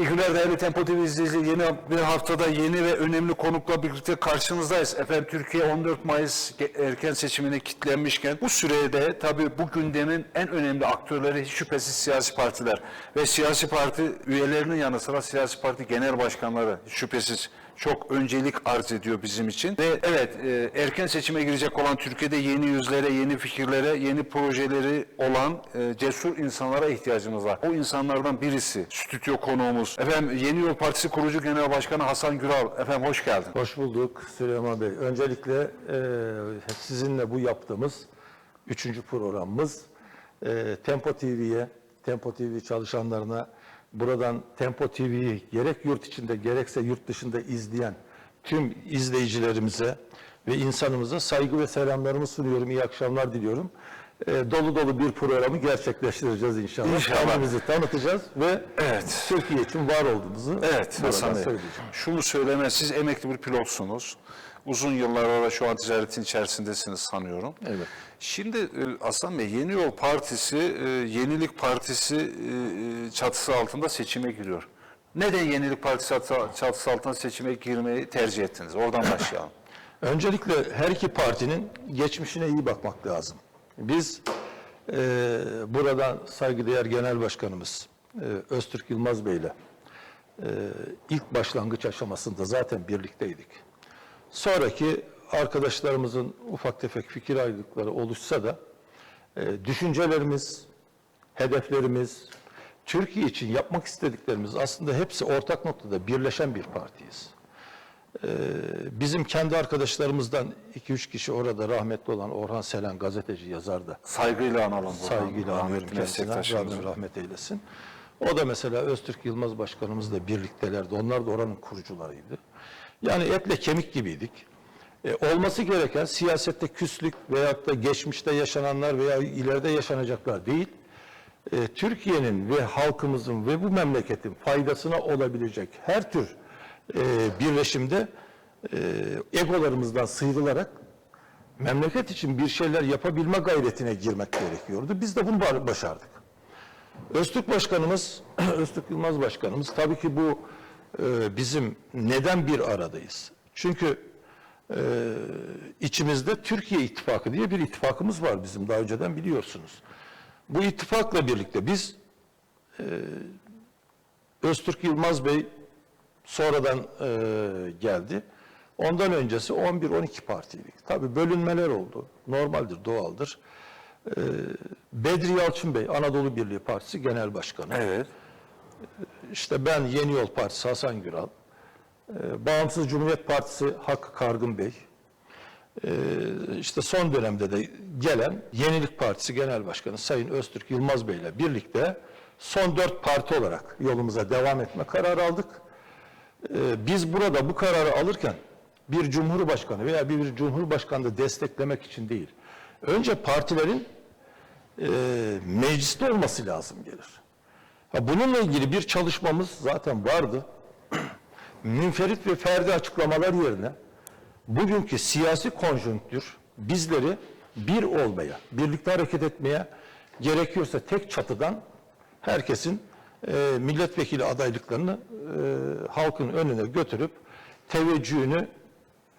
İyi günler değerli Tempo TV izleyicileri. Yeni bir haftada yeni ve önemli konukla birlikte karşınızdayız. Efendim Türkiye 14 Mayıs erken seçimine kilitlenmişken bu sürede tabii bu gündemin en önemli aktörleri şüphesiz siyasi partiler. Ve siyasi parti üyelerinin yanı sıra siyasi parti genel başkanları şüphesiz çok öncelik arz ediyor bizim için. Ve evet e, erken seçime girecek olan Türkiye'de yeni yüzlere, yeni fikirlere, yeni projeleri olan e, cesur insanlara ihtiyacımız var. O insanlardan birisi stüdyo konuğumuz. Efendim Yeni Yol Partisi kurucu genel başkanı Hasan Güral. Efendim hoş geldin. Hoş bulduk Süleyman Bey. Öncelikle e, sizinle bu yaptığımız üçüncü programımız e, Tempo TV'ye, Tempo TV çalışanlarına buradan Tempo TV'yi gerek yurt içinde gerekse yurt dışında izleyen tüm izleyicilerimize ve insanımıza saygı ve selamlarımı sunuyorum. İyi akşamlar diliyorum. E, dolu dolu bir programı gerçekleştireceğiz inşallah. İnşallah. Kendimizi tanıtacağız ve Evet. Türkiye için var olduğumuzu Evet Hasan Bey. söyleyeceğim. Şunu söyleme, siz emekli bir pilotsunuz. Uzun yıllar da şu an ticaretin içerisindesiniz sanıyorum. Evet. Şimdi e, Aslan Bey Yeni Yol Partisi, e, Yenilik Partisi e, çatısı altında seçime giriyor. Neden Yenilik Partisi çatısı- altında seçime girmeyi tercih ettiniz? Oradan başlayalım. Öncelikle her iki partinin geçmişine iyi bakmak lazım. Biz e, buradan saygıdeğer Genel Başkanımız e, Öztürk Yılmaz Bey ile e, ilk başlangıç aşamasında zaten birlikteydik. Sonraki arkadaşlarımızın ufak tefek fikir ayrılıkları oluşsa da e, düşüncelerimiz, hedeflerimiz, Türkiye için yapmak istediklerimiz aslında hepsi ortak noktada birleşen bir partiyiz. Ee, bizim kendi arkadaşlarımızdan 2-3 kişi orada rahmetli olan Orhan Selen gazeteci yazar da Saygıyla analım. saygıyla anıyorum kendisine. Rabbim rahmet eylesin. O da mesela Öztürk Yılmaz Başkanımızla birliktelerdi. Onlar da oranın kurucularıydı. Yani etle kemik gibiydik. E, olması gereken siyasette küslük veyahut da geçmişte yaşananlar veya ileride yaşanacaklar değil. E, Türkiye'nin ve halkımızın ve bu memleketin faydasına olabilecek her tür e, birleşimde e, egolarımızdan sıyrılarak memleket için bir şeyler yapabilme gayretine girmek gerekiyordu. Biz de bunu ba- başardık. Öztürk Başkanımız, Öztürk Yılmaz Başkanımız tabii ki bu e, bizim neden bir aradayız? Çünkü e, içimizde Türkiye İttifakı diye bir ittifakımız var bizim daha önceden biliyorsunuz. Bu ittifakla birlikte biz e, Öztürk Yılmaz Bey sonradan e, geldi. Ondan öncesi 11-12 partiydik. Tabii bölünmeler oldu. Normaldir, doğaldır. Bedri Yalçın Bey, Anadolu Birliği Partisi Genel Başkanı. Evet. İşte ben Yeni Yol Partisi Hasan Güral. E, Bağımsız Cumhuriyet Partisi Hakkı Kargın Bey. E, işte son dönemde de gelen Yenilik Partisi Genel Başkanı Sayın Öztürk Yılmaz Bey ile birlikte son dört parti olarak yolumuza devam etme kararı aldık. Ee, biz burada bu kararı alırken bir cumhurbaşkanı veya bir cumhurbaşkanını desteklemek için değil. Önce partilerin e, mecliste olması lazım gelir. Bununla ilgili bir çalışmamız zaten vardı. Münferit ve ferdi açıklamalar yerine bugünkü siyasi konjonktür bizleri bir olmaya, birlikte hareket etmeye gerekiyorsa tek çatıdan herkesin e, milletvekili adaylıklarını e, halkın önüne götürüp teveccühünü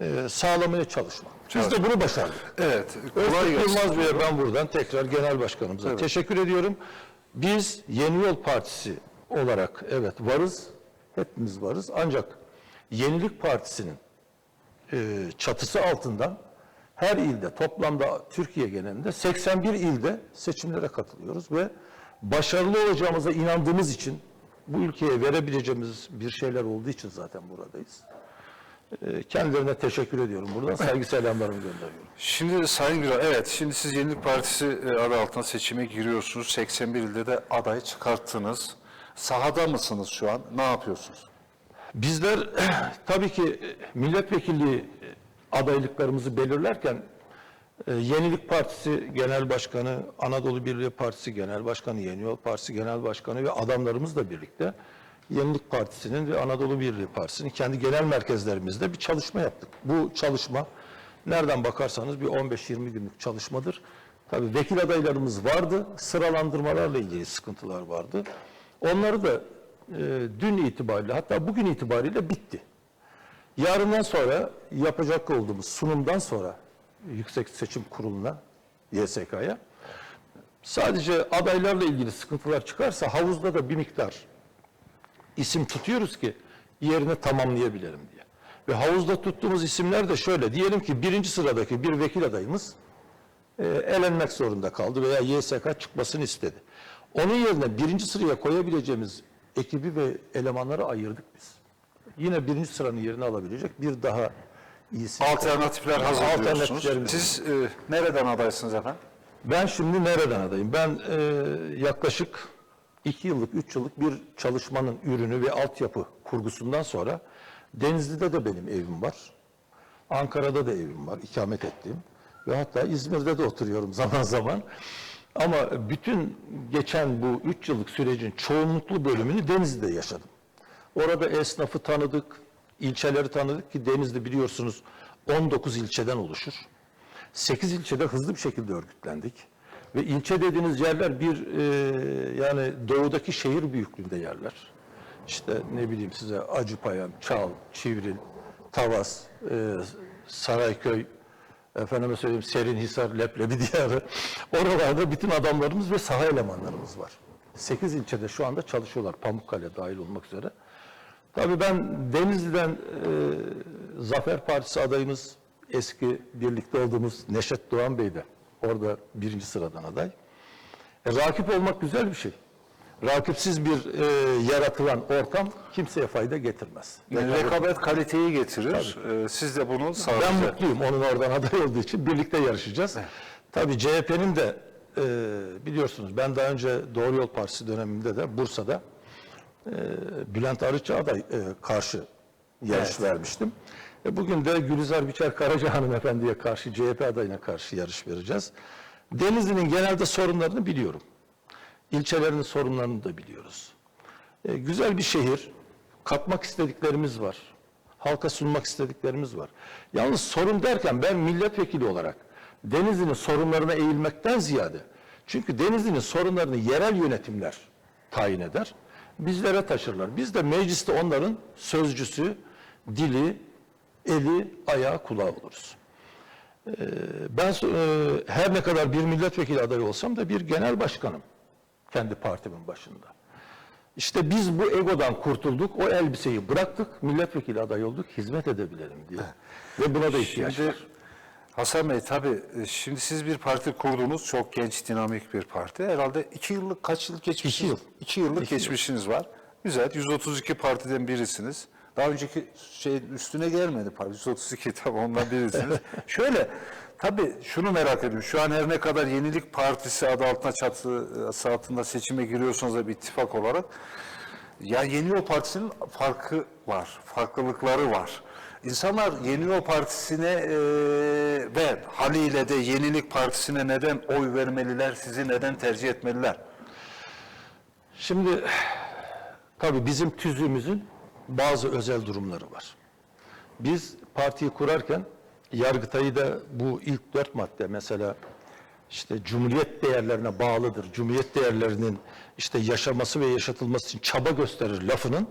e, sağlamaya çalışmak. Biz de bunu başardık. Evet. Kolay Öztürk. Yılmaz Bey'e ben buradan tekrar genel başkanımıza teşekkür ediyorum. Biz Yeni Yol Partisi olarak evet varız, hepimiz varız. Ancak Yenilik Partisi'nin e, çatısı altından her ilde toplamda Türkiye genelinde 81 ilde seçimlere katılıyoruz ve başarılı olacağımıza inandığımız için bu ülkeye verebileceğimiz bir şeyler olduğu için zaten buradayız. E, Kendilerine teşekkür ediyorum. Buradan saygı selamlarımı gönderiyorum. Şimdi Sayın Güral, evet şimdi siz Yenilik Partisi e, adı altında seçime giriyorsunuz. 81 ilde de aday çıkarttınız. Sahada mısınız şu an? Ne yapıyorsunuz? Bizler tabii ki milletvekilliği adaylıklarımızı belirlerken e, Yenilik Partisi Genel Başkanı, Anadolu Birliği Partisi Genel Başkanı, Yeni Yol Partisi Genel Başkanı ve adamlarımızla birlikte Yenilik Partisi'nin ve Anadolu Birliği Partisi'nin kendi genel merkezlerimizde bir çalışma yaptık. Bu çalışma nereden bakarsanız bir 15-20 günlük çalışmadır. Tabii vekil adaylarımız vardı, sıralandırmalarla ilgili sıkıntılar vardı. Onları da dün itibariyle hatta bugün itibariyle bitti. Yarından sonra yapacak olduğumuz sunumdan sonra Yüksek Seçim Kurulu'na, YSK'ya sadece adaylarla ilgili sıkıntılar çıkarsa havuzda da bir miktar isim tutuyoruz ki yerini tamamlayabilelim diye. Ve havuzda tuttuğumuz isimler de şöyle. Diyelim ki birinci sıradaki bir vekil adayımız e, elenmek zorunda kaldı veya YSK çıkmasını istedi. Onun yerine birinci sıraya koyabileceğimiz ekibi ve elemanları ayırdık biz. Yine birinci sıranın yerini alabilecek bir daha iyisi. Alternatifler hazırlıyorsunuz. Siz e, nereden adaysınız efendim? Ben şimdi nereden adayım? Ben e, yaklaşık iki yıllık, üç yıllık bir çalışmanın ürünü ve altyapı kurgusundan sonra Denizli'de de benim evim var. Ankara'da da evim var, ikamet ettiğim. Ve hatta İzmir'de de oturuyorum zaman zaman. Ama bütün geçen bu üç yıllık sürecin çoğunluklu bölümünü Denizli'de yaşadım. Orada esnafı tanıdık, ilçeleri tanıdık ki Denizli biliyorsunuz 19 ilçeden oluşur. 8 ilçede hızlı bir şekilde örgütlendik. Ve ilçe dediğiniz yerler bir e, yani doğudaki şehir büyüklüğünde yerler. İşte ne bileyim size Acıpayam, Çal, Çivril, Tavas, e, Sarayköy, efendime söyleyeyim Serinhisar, Leblebi diyarı. Oralarda bütün adamlarımız ve saha elemanlarımız var. 8 ilçede şu anda çalışıyorlar. Pamukkale dahil olmak üzere. Tabii ben Denizli'den e, Zafer Partisi adayımız eski birlikte olduğumuz Neşet Doğan Bey de orada birinci sıradan aday. E, rakip olmak güzel bir şey. Rakipsiz bir e, yaratılan ortam kimseye fayda getirmez. Yani rekabet kaliteyi getirir. E, siz de bunu Ben sağlayacaksınız. mutluyum onun oradan aday olduğu için birlikte yarışacağız. Tabii CHP'nin de e, biliyorsunuz ben daha önce Doğru Yol Partisi döneminde de Bursa'da e, Bülent Arıç'a aday e, karşı yarış Evet. vermiştim. E, bugün de Gülizar Biçer Karaca hanımefendiye karşı CHP adayına karşı yarış vereceğiz. Denizli'nin genelde sorunlarını biliyorum. İlçelerinin sorunlarını da biliyoruz. E, güzel bir şehir, katmak istediklerimiz var. Halka sunmak istediklerimiz var. Yalnız sorun derken ben milletvekili olarak Denizli'nin sorunlarına eğilmekten ziyade, çünkü Denizli'nin sorunlarını yerel yönetimler tayin eder, bizlere taşırlar. Biz de mecliste onların sözcüsü, dili, eli, ayağı, kulağı oluruz. Ee, Ben e, her ne kadar bir milletvekili adayı olsam da bir genel başkanım kendi partimin başında. İşte biz bu egodan kurtulduk, o elbiseyi bıraktık, milletvekili adayı olduk, hizmet edebilelim diye. Ve buna da ihtiyaç Şimdi var. Hasan Bey tabii e, şimdi siz bir parti kurdunuz. Çok genç, dinamik bir parti. Herhalde iki yıllık, kaç yıl geçmişsiniz? İki yıl. İki yıllık İki yıl. geçmişiniz var. Güzel. 132 partiden birisiniz. Daha önceki şey üstüne gelmedi parti. 132 tabii ondan birisiniz. Şöyle tabii şunu merak ediyorum. Şu an her ne kadar Yenilik Partisi adı altında çatısı altında seçime giriyorsanız da bir ittifak olarak ya Yeni Yol Partisi'nin farkı var, farklılıkları var. İnsanlar Yeni Yol Partisi'ne e, ve haliyle de Yenilik Partisi'ne neden oy vermeliler, sizi neden tercih etmeliler? Şimdi tabii bizim tüzüğümüzün bazı özel durumları var. Biz partiyi kurarken Yargıtay'ı da bu ilk dört madde mesela işte cumhuriyet değerlerine bağlıdır. Cumhuriyet değerlerinin işte yaşaması ve yaşatılması için çaba gösterir lafının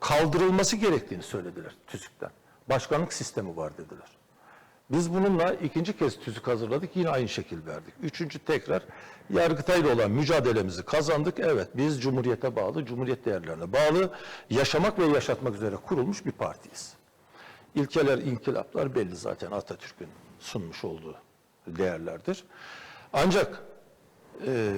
kaldırılması gerektiğini söylediler tüzükten. Başkanlık sistemi var dediler. Biz bununla ikinci kez tüzük hazırladık. Yine aynı şekil verdik. Üçüncü tekrar Yargıtay'la olan mücadelemizi kazandık. Evet biz Cumhuriyete bağlı, Cumhuriyet değerlerine bağlı yaşamak ve yaşatmak üzere kurulmuş bir partiyiz. İlkeler, inkılaplar belli zaten Atatürk'ün sunmuş olduğu değerlerdir. Ancak e,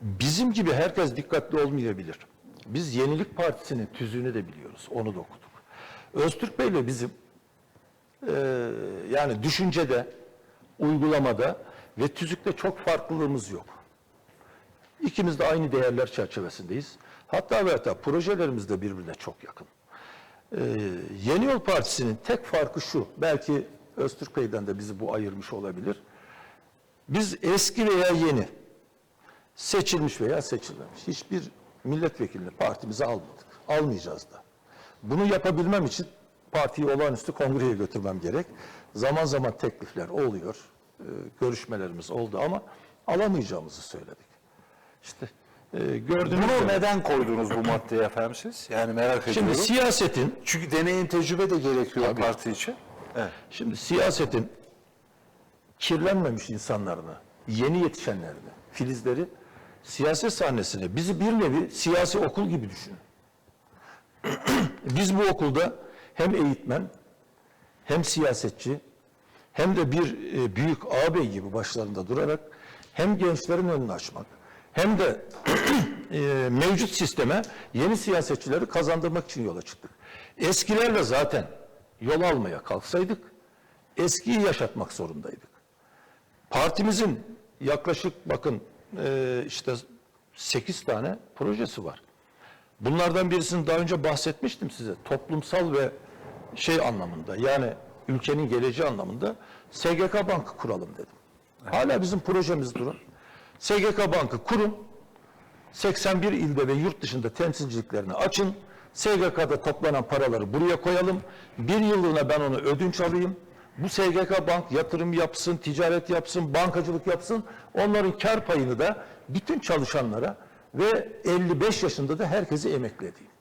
bizim gibi herkes dikkatli olmayabilir. Biz Yenilik Partisi'nin tüzüğünü de biliyoruz. Onu da okuduk. Öztürk Bey'le bizim ee, yani düşüncede, uygulamada ve tüzükte çok farklılığımız yok. İkimiz de aynı değerler çerçevesindeyiz. Hatta ve hatta projelerimiz de birbirine çok yakın. Ee, Yeni Yol Partisi'nin tek farkı şu, belki Öztürk Bey'den de bizi bu ayırmış olabilir. Biz eski veya yeni, seçilmiş veya seçilmemiş hiçbir milletvekilini partimize almadık. Almayacağız da. Bunu yapabilmem için partiyi olağanüstü kongreye götürmem gerek. Zaman zaman teklifler oluyor, e, görüşmelerimiz oldu ama alamayacağımızı söyledik. İşte e, gördüğünüz Bunu üzere- neden koydunuz bu maddeye efendim siz? Yani merak Şimdi ediyorum. siyasetin Çünkü deneyim tecrübe de gerekiyor parti için. Evet. Şimdi siyasetin kirlenmemiş insanlarını, yeni yetişenlerini, filizleri siyaset sahnesine bizi bir nevi siyasi okul gibi düşünün. Biz bu okulda hem eğitmen, hem siyasetçi, hem de bir e, büyük ağabey gibi başlarında durarak hem gençlerin önünü açmak, hem de e, mevcut sisteme yeni siyasetçileri kazandırmak için yola çıktık. Eskilerle zaten yol almaya kalksaydık, eskiyi yaşatmak zorundaydık. Partimizin yaklaşık bakın e, işte 8 tane projesi var. Bunlardan birisini daha önce bahsetmiştim size. Toplumsal ve şey anlamında yani ülkenin geleceği anlamında SGK Bankı kuralım dedim. Hala bizim projemiz durun. SGK Bankı kurun. 81 ilde ve yurt dışında temsilciliklerini açın. SGK'da toplanan paraları buraya koyalım. Bir yıllığına ben onu ödünç alayım. Bu SGK Bank yatırım yapsın, ticaret yapsın, bankacılık yapsın. Onların kar payını da bütün çalışanlara ve 55 yaşında da herkesi emekli edeyim.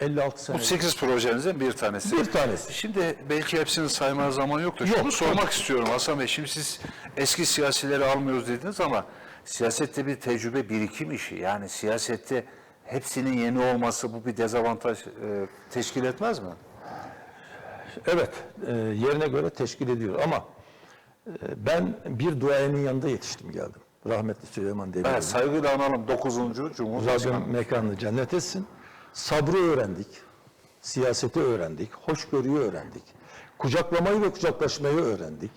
56 sene. Bu 8 projenizden bir tanesi. Bir tanesi. Şimdi belki hepsini saymaya zaman yok da Yok, şunu sormak tabii. istiyorum Hasan Bey. Şimdi siz eski siyasileri almıyoruz dediniz ama siyasette bir tecrübe birikim işi. Yani siyasette hepsinin yeni olması bu bir dezavantaj e, teşkil etmez mi? Evet, e, yerine göre teşkil ediyor ama e, ben bir duayenin yanında yetiştim geldim. Rahmetli Süleyman Demirel. Evet, saygıyla analım 9. Cumhurbaşkanı. Rabbim mekanını cennet etsin. Sabrı öğrendik, siyaseti öğrendik, hoşgörüyü öğrendik, kucaklamayı ve kucaklaşmayı öğrendik.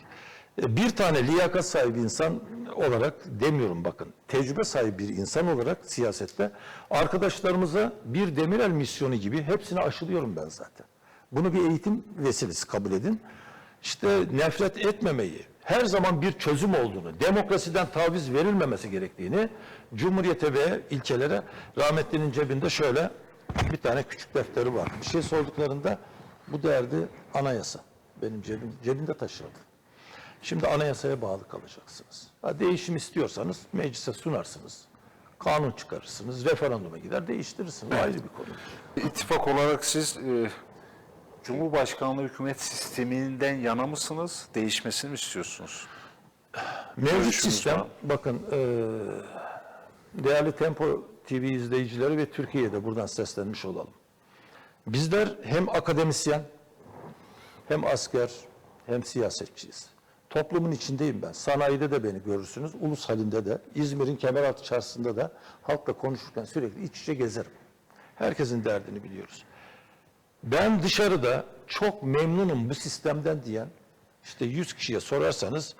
E, Bir tane liyakat sahibi insan olarak demiyorum bakın, tecrübe sahibi bir insan olarak siyasette arkadaşlarımıza bir Demirel misyonu gibi hepsini aşılıyorum ben zaten. Bunu bir eğitim vesilesi kabul edin. İşte nefret etmemeyi, her zaman bir çözüm olduğunu, demokrasiden taviz verilmemesi gerektiğini, cumhuriyete ve ilkelere rahmetlinin cebinde şöyle bir tane küçük defteri var. Bir şey sorduklarında bu derdi anayasa. Benim cebim, cebimde taşırdı. Şimdi anayasaya bağlı kalacaksınız. Ha, değişim istiyorsanız meclise sunarsınız. Kanun çıkarırsınız, referanduma gider değiştirirsiniz. Ayrı bir konu. İttifak olarak siz e, Cumhurbaşkanlığı hükümet sisteminden yana mısınız? Değişmesini mi istiyorsunuz? Mevcut sistem, bakın e, değerli Tempo TV izleyicileri ve Türkiye'de buradan seslenmiş olalım. Bizler hem akademisyen, hem asker, hem siyasetçiyiz. Toplumun içindeyim ben. Sanayide de beni görürsünüz, ulus halinde de, İzmir'in Kemeraltı Çarşısı'nda da halkla konuşurken sürekli iç içe gezerim. Herkesin derdini biliyoruz. Ben dışarıda çok memnunum bu sistemden diyen işte 100 kişiye sorarsanız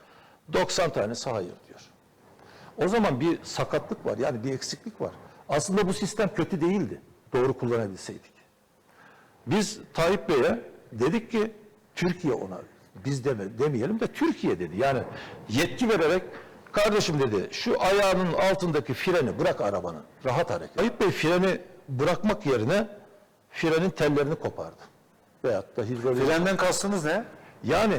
90 tanesi hayır diyor. O zaman bir sakatlık var yani bir eksiklik var. Aslında bu sistem kötü değildi doğru kullanabilseydik. Biz Tayyip Bey'e dedik ki Türkiye ona biz deme, demeyelim de Türkiye dedi. Yani yetki vererek kardeşim dedi şu ayağının altındaki freni bırak arabanın rahat hareket. Tayyip Bey freni bırakmak yerine frenin tellerini kopardı. Veyahut da hidrolik. Frenden kastınız ne? Yani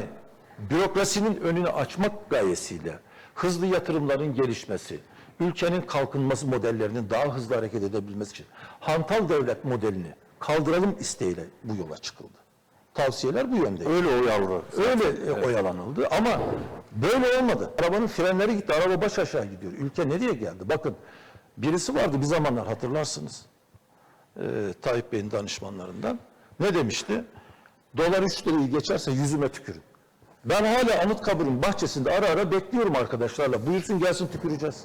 bürokrasinin önünü açmak gayesiyle hızlı yatırımların gelişmesi, ülkenin kalkınması modellerinin daha hızlı hareket edebilmesi için hantal devlet modelini kaldıralım isteğiyle bu yola çıkıldı. Tavsiyeler bu yönde. Öyle o yavru. Öyle e, oyalanıldı ama böyle olmadı. Arabanın frenleri gitti, araba baş aşağı gidiyor. Ülke nereye geldi? Bakın birisi vardı bir zamanlar hatırlarsınız. Ee, Tayyip Bey'in danışmanlarından. Ne demişti? Dolar 3 lirayı geçerse yüzüme tükürün. Ben hala Anıtkabir'in bahçesinde ara ara bekliyorum arkadaşlarla. Buyursun gelsin tüküreceğiz.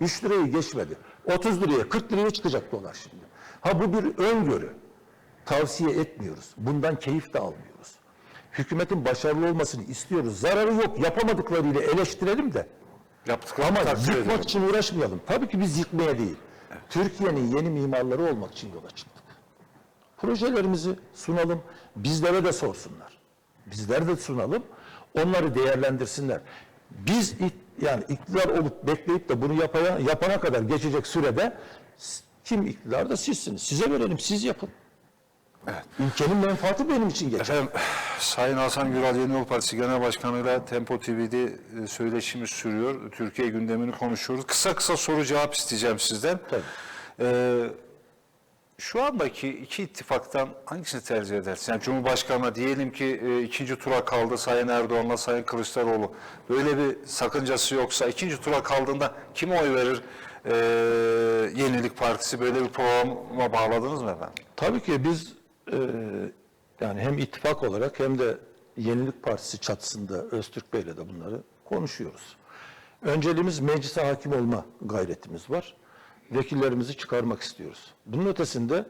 3 lirayı geçmedi. 30 liraya 40 liraya çıkacak dolar şimdi. Ha bu bir öngörü. Tavsiye etmiyoruz. Bundan keyif de almıyoruz. Hükümetin başarılı olmasını istiyoruz. Zararı yok. Yapamadıklarıyla eleştirelim de. Yaptıklarını Ama yıkmak için uğraşmayalım. Tabii ki biz yıkmaya değil. Türkiye'nin yeni mimarları olmak için yola çıktık. Projelerimizi sunalım. Bizlere de sorsunlar. Bizler de sunalım. Onları değerlendirsinler. Biz yani iktidar olup bekleyip de bunu yapaya, yapana kadar geçecek sürede kim iktidarda sizsiniz. Size verelim siz yapın. Ülkenin menfaati benim için geçer. Efendim, Sayın Hasan Güral Yeni Yol Partisi Genel Başkanı ile Tempo TV'de e, söyleşimiz sürüyor. Türkiye gündemini konuşuyoruz. Kısa kısa soru cevap isteyeceğim sizden. Tabii. Ee, şu andaki iki ittifaktan hangisini tercih edersin? Yani Cumhurbaşkanı'na diyelim ki e, ikinci tura kaldı Sayın Erdoğan'la Sayın Kılıçdaroğlu. Böyle bir sakıncası yoksa ikinci tura kaldığında kime oy verir? Ee, Yenilik Partisi böyle bir programa bağladınız mı efendim? Tabii ki biz e, yani hem ittifak olarak hem de Yenilik Partisi çatısında Öztürk Bey'le de bunları konuşuyoruz. Önceliğimiz meclise hakim olma gayretimiz var. Vekillerimizi çıkarmak istiyoruz. Bunun ötesinde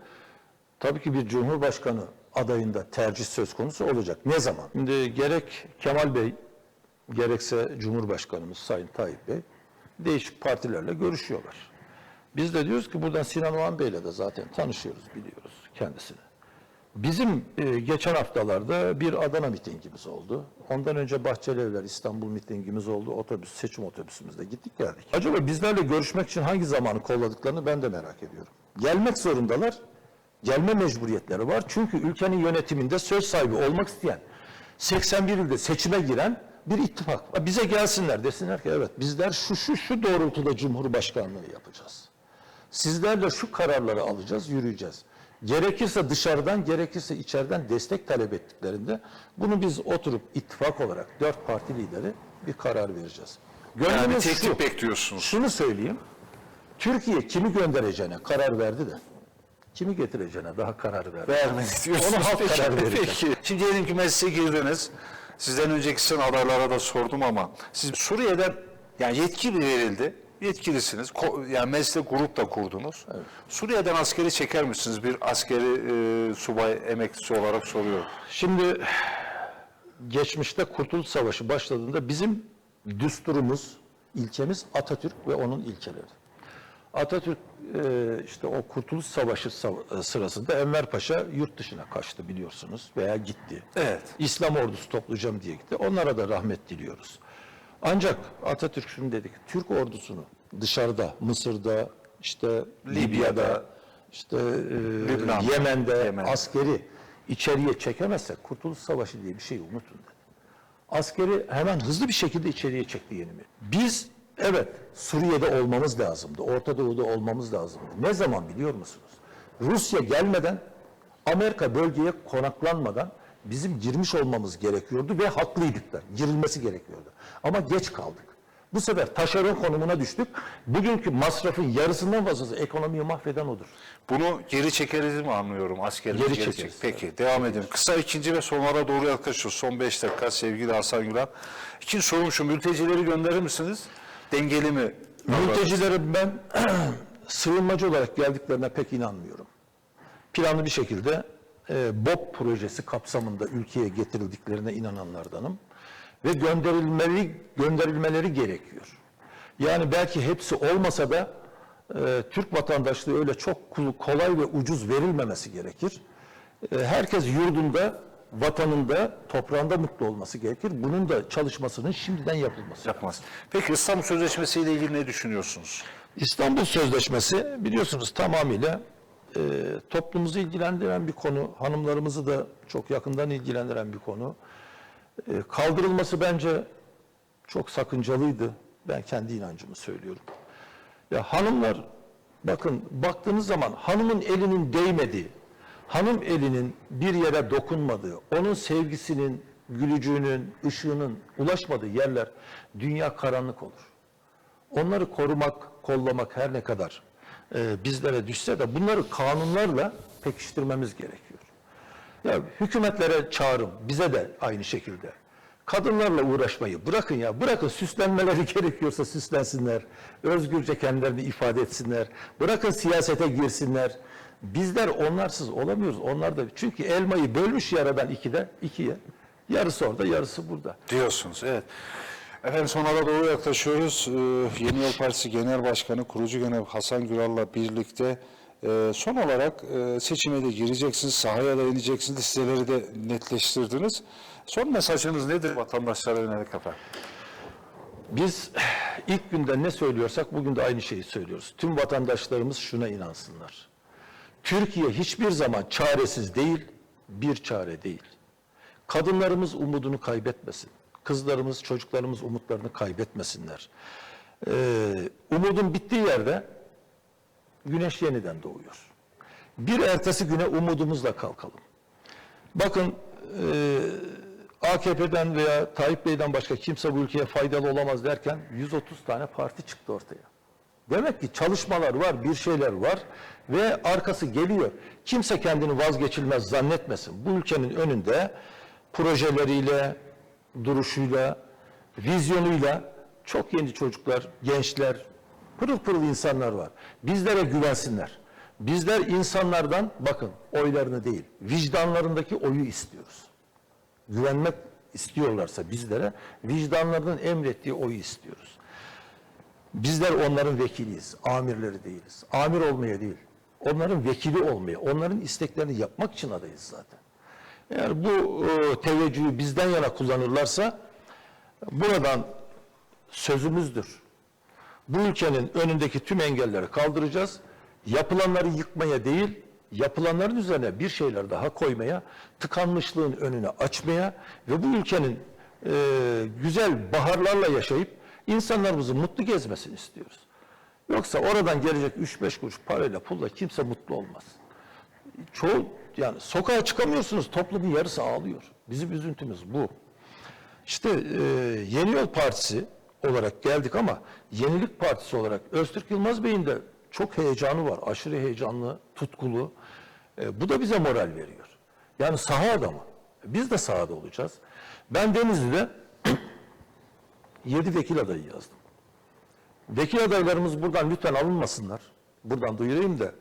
tabii ki bir Cumhurbaşkanı adayında tercih söz konusu olacak. Ne zaman? Şimdi gerek Kemal Bey gerekse Cumhurbaşkanımız Sayın Tayyip Bey değişik partilerle görüşüyorlar. Biz de diyoruz ki buradan Sinan Oğan Bey'le de zaten tanışıyoruz, biliyoruz kendisini. Bizim e, geçen haftalarda bir Adana mitingimiz oldu. Ondan önce Bahçelievler İstanbul mitingimiz oldu. Otobüs, seçim otobüsümüzde gittik geldik. Acaba bizlerle görüşmek için hangi zamanı kolladıklarını ben de merak ediyorum. Gelmek zorundalar. Gelme mecburiyetleri var. Çünkü ülkenin yönetiminde söz sahibi olmak isteyen 81 ilde seçime giren bir ittifak. Bize gelsinler desinler ki evet bizler şu şu şu doğrultuda Cumhurbaşkanlığı yapacağız. Sizlerle şu kararları alacağız, yürüyeceğiz. Gerekirse dışarıdan, gerekirse içeriden destek talep ettiklerinde bunu biz oturup ittifak olarak dört parti lideri bir karar vereceğiz. Yani Gönlümüz teklif şu, bekliyorsunuz. şunu söyleyeyim. Türkiye kimi göndereceğine karar verdi de kimi getireceğine daha karar verdi. Vermedi diyorsunuz. Onu halk Peki, karar verecek. Peki. Şimdi diyelim ki meclise girdiniz. Sizden önceki sizin adaylara da sordum ama siz Suriye'den yani yetki verildi. Yetkilisiniz. Ko- yani mecliste grup da kurdunuz. Suriye'den askeri çeker misiniz? Bir askeri e, subay emeklisi olarak soruyorum. Şimdi geçmişte Kurtuluş Savaşı başladığında bizim düsturumuz, ilkemiz Atatürk ve onun ilkeleri. Atatürk e, işte o Kurtuluş Savaşı sav- e, sırasında Enver Paşa yurt dışına kaçtı biliyorsunuz veya gitti. Evet. İslam ordusu toplayacağım diye gitti. Onlara da rahmet diliyoruz. Ancak Atatürk şunu dedi ki Türk ordusunu dışarıda, Mısır'da, işte Libya'da, işte e, Lübnan'da, Yemen'de Yemen'de. askeri içeriye çekemezsek Kurtuluş Savaşı diye bir şey unutun dedi. Askeri hemen hızlı bir şekilde içeriye çekti yenimi. Biz evet Suriye'de olmamız lazımdı. Orta Doğu'da olmamız lazımdı. Ne zaman biliyor musunuz? Rusya gelmeden Amerika bölgeye konaklanmadan bizim girmiş olmamız gerekiyordu ve haklıydık da girilmesi gerekiyordu. Ama geç kaldık. Bu sefer taşeron konumuna düştük. Bugünkü masrafın yarısından fazlası ekonomiyi mahveden odur. Bunu geri çekeriz mi anlıyorum askeri Geri geri, çekeriz, çek. Peki devam edelim. Kısa ikinci ve sonlara doğru yaklaşıyoruz. Son beş dakika sevgili Hasan Gülen. İkinci sorum şu mültecileri gönderir misiniz? Dengeli mi? Mültecilere ben sığınmacı olarak geldiklerine pek inanmıyorum. Planlı bir şekilde e, BOP projesi kapsamında ülkeye getirildiklerine inananlardanım. Ve gönderilmeli, gönderilmeleri gerekiyor. Yani belki hepsi olmasa da e, Türk vatandaşlığı öyle çok kolay ve ucuz verilmemesi gerekir. E, herkes yurdunda, vatanında, toprağında mutlu olması gerekir. Bunun da çalışmasının şimdiden yapılması Yapmaz. Peki İstanbul Sözleşmesi ile ilgili ne düşünüyorsunuz? İstanbul Sözleşmesi biliyorsunuz tamamıyla e, toplumumuzu ilgilendiren bir konu, hanımlarımızı da çok yakından ilgilendiren bir konu. E, kaldırılması bence çok sakıncalıydı. Ben kendi inancımı söylüyorum. Ya hanımlar, bakın baktığınız zaman hanımın elinin değmediği, hanım elinin bir yere dokunmadığı, onun sevgisinin, gülücüğünün, ışığının ulaşmadığı yerler dünya karanlık olur. Onları korumak, kollamak her ne kadar e, bizlere düşse de bunları kanunlarla pekiştirmemiz gerekiyor. Ya hükümetlere çağrım, bize de aynı şekilde. Kadınlarla uğraşmayı bırakın ya, bırakın süslenmeleri gerekiyorsa süslensinler, özgürce kendilerini ifade etsinler, bırakın siyasete girsinler. Bizler onlarsız olamıyoruz, onlar da çünkü elmayı bölmüş yaradan ikide, ikiye, yarısı orada, yarısı burada. Diyorsunuz, evet. Efendim sonlara doğru yaklaşıyoruz. Ee, Yeni Yol Partisi Genel Başkanı, kurucu genel Hasan Güral'la birlikte e, son olarak e, seçime de gireceksiniz, sahaya da ineceksiniz, listeleri de netleştirdiniz. Son mesajınız nedir vatandaşlara yönelik efendim? Biz ilk günden ne söylüyorsak bugün de aynı şeyi söylüyoruz. Tüm vatandaşlarımız şuna inansınlar. Türkiye hiçbir zaman çaresiz değil, bir çare değil. Kadınlarımız umudunu kaybetmesin. Kızlarımız, çocuklarımız umutlarını kaybetmesinler. Ee, umudun bittiği yerde güneş yeniden doğuyor. Bir ertesi güne umudumuzla kalkalım. Bakın e, AKP'den veya Tayyip Bey'den başka kimse bu ülkeye faydalı olamaz derken 130 tane parti çıktı ortaya. Demek ki çalışmalar var, bir şeyler var ve arkası geliyor. Kimse kendini vazgeçilmez zannetmesin. Bu ülkenin önünde projeleriyle, duruşuyla, vizyonuyla çok yeni çocuklar, gençler, pırıl pırıl insanlar var. Bizlere güvensinler. Bizler insanlardan bakın oylarını değil, vicdanlarındaki oyu istiyoruz. Güvenmek istiyorlarsa bizlere vicdanlarının emrettiği oyu istiyoruz. Bizler onların vekiliyiz, amirleri değiliz. Amir olmaya değil, onların vekili olmaya, onların isteklerini yapmak için adayız zaten. Eğer bu e, teveccühü bizden yana kullanırlarsa buradan sözümüzdür. Bu ülkenin önündeki tüm engelleri kaldıracağız. Yapılanları yıkmaya değil, yapılanların üzerine bir şeyler daha koymaya, tıkanmışlığın önünü açmaya ve bu ülkenin e, güzel baharlarla yaşayıp insanlarımızın mutlu gezmesini istiyoruz. Yoksa oradan gelecek 3-5 kuruş parayla pulla kimse mutlu olmaz. Çoğu yani sokağa çıkamıyorsunuz toplumun yarısı ağlıyor. Bizim üzüntümüz bu. İşte e, Yeni Yol Partisi olarak geldik ama Yenilik Partisi olarak Öztürk Yılmaz Bey'in de çok heyecanı var. Aşırı heyecanlı, tutkulu. E, bu da bize moral veriyor. Yani saha adamı. Biz de sahada olacağız. Ben Denizli'de 7 vekil adayı yazdım. Vekil adaylarımız buradan lütfen alınmasınlar. Buradan duyurayım da.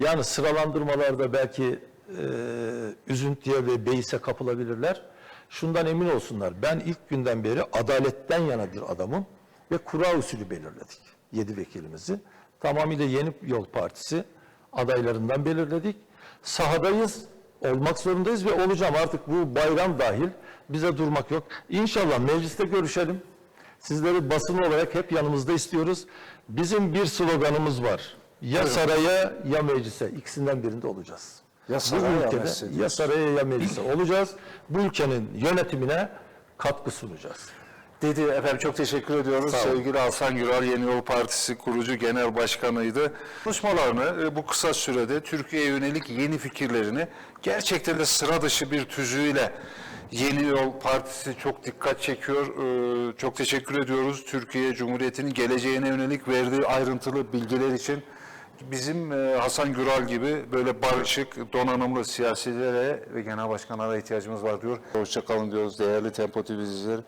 Yani sıralandırmalarda belki e, üzüntüye ve beise kapılabilirler. Şundan emin olsunlar. Ben ilk günden beri adaletten yana bir adamım ve kura usulü belirledik. Yedi vekilimizi. Tamamıyla Yeni Yol Partisi adaylarından belirledik. Sahadayız, olmak zorundayız ve olacağım artık bu bayram dahil bize durmak yok. İnşallah mecliste görüşelim. Sizleri basın olarak hep yanımızda istiyoruz. Bizim bir sloganımız var. Ya saraya ya meclise ikisinden birinde olacağız. Ya Bu saraya ya ülkede ya saraya ya meclise olacağız. Bu ülkenin yönetimine katkı sunacağız. Dedi efendim çok teşekkür ediyoruz. Sevgili Hasan Güral Yeni Yol Partisi kurucu genel başkanıydı. Konuşmalarını e, bu kısa sürede Türkiye'ye yönelik yeni fikirlerini gerçekten de sıra dışı bir tüzüğüyle Yeni Yol Partisi çok dikkat çekiyor. Ee, Çok teşekkür ediyoruz Türkiye Cumhuriyeti'nin geleceğine yönelik verdiği ayrıntılı bilgiler için. Bizim e, Hasan Güral gibi böyle barışık, donanımlı siyasilere ve genel başkanlara ihtiyacımız var diyor. Hoşçakalın diyoruz değerli Tempo TV izleyicileri.